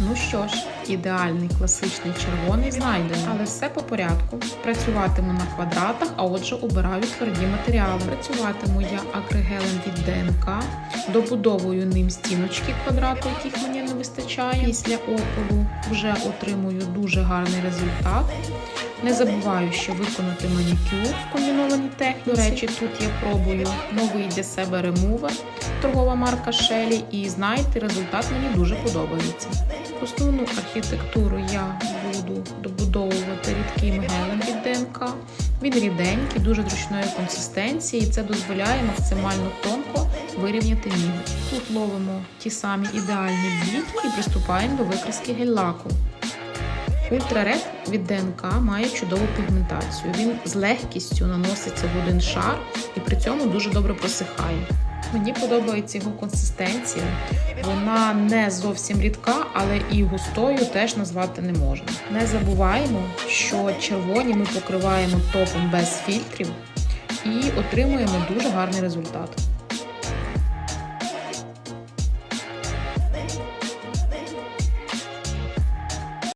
Ну що ж, ідеальний класичний червоний знайдений, але все по порядку. Працюватиму на квадратах, а отже, обираю тверді матеріали. Працюватиму я акригелем від ДНК, добудовую ним стіночки квадрату, яких мені не вистачає. Після опору. вже отримую дуже гарний результат. Не забуваю, що виконати манікюр в комбінованій техніці. До речі, тут я пробую новий для себе ремувер, торгова марка Shelly, і знаєте, результат мені дуже подобається. Основну архітектуру я буду добудовувати рідким гелем від ДНК. Він ріденький, дуже зручної консистенції, і це дозволяє максимально тонко вирівняти ніготь. Тут ловимо ті самі ідеальні бліки і приступаємо до викраски гель-лаку. Ультраред від ДНК має чудову пігментацію. Він з легкістю наноситься в один шар і при цьому дуже добре просихає. Мені подобається його консистенція. Вона не зовсім рідка, але і густою теж назвати не можна. Не забуваємо, що червоні ми покриваємо топом без фільтрів і отримуємо дуже гарний результат.